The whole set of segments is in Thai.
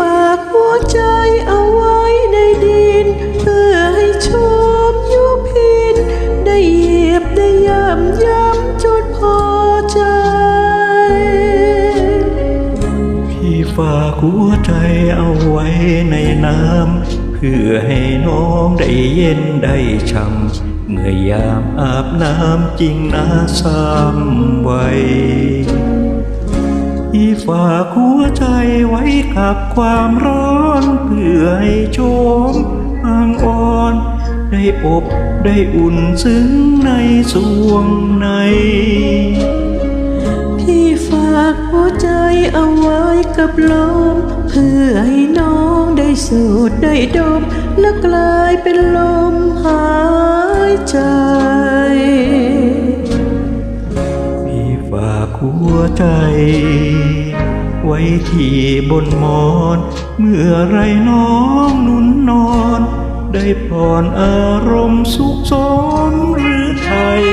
ฝากหัวใจเอาไว้ในดิน เพื่อให้ชมยุพิน ได้เหยียบได้ย่ำย้ำจนพอใจ พี่ฝากหัวใจเอาไว้ในน้ำเพื่อให้น้องได้เย็นได้ช่ำเมื่อยามอาบน้ำจริงนะซ้ำไว้ พี่ฝากหัวใจไว้กับความร้อนเพื่อให้โชมอ่างอ่อน ได้อบได้อุ่นซึ้งในสวงใน พี่ฝากหัวใจเอาไว้กับลมเพื่อให้น้องได้สูดได้ดมและกลายเป็นลมหายใจ ใจ ไว้ที่บนหมอน เมื่อไรน้องนุ่นนอน ได้ผ่อนอารมณ์สุขสมหรือไทย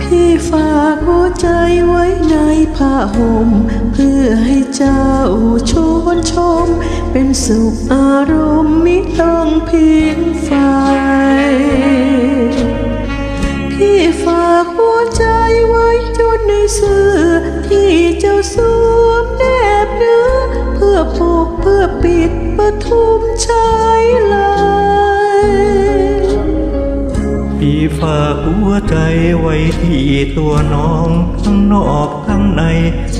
พี่ฝากหัวใจไว้ในผ้าห่ม เพื่อให้เจ้าชวนชม เป็นสุขอารมณ์มิต้องเพิงไฟพี่ สื้อที่เจ้าสวมแนบเนื้อเพื่อปกเพื่อปิดปทุมชายลายพี่ฝากหัวใจไว้ที่ตัวน้อง ทั้งนอกทั้งใน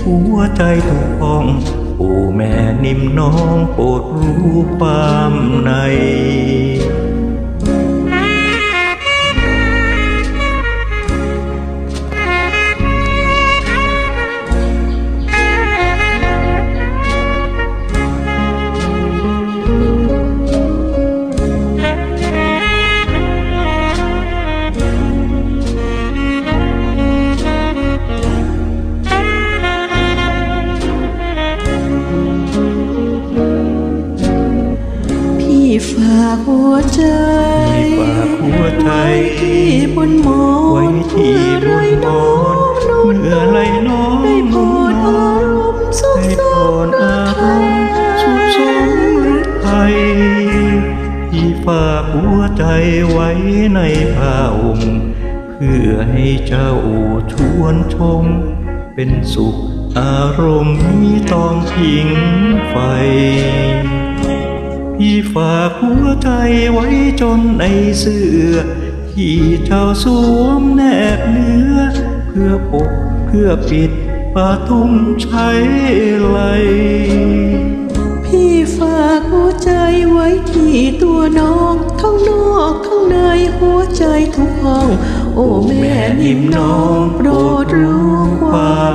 หัวใจทุกห้องโอ้แม่นิ่มน้องโปรดรู้ความใน วใจไว้ที่บนหมอนไว้ที่บนหมอนเมื่อไรน้องได้พรอารมณ์สุขสนอารมณ์สุขสมรือไทยพี่ฝากหัวใจไว้ในผ้าห่มเพื่อให้เจ้าชวนชม เป็นสุขอารมณ์มีต้องพิงไฟ พี่ฝากหัวใจไว้จนในเสื้อที่เจ้าสวมแนบเนื้อ เพื่อปกเพื่อปิดปาทุ่มใช้ไหลพี่ฝากหัวใจไว้ที่ตัวน้องข้างนอกข้างในหัวใจทุกห้อง โอ้แม่นิ่มน้องโปรดรู้ความ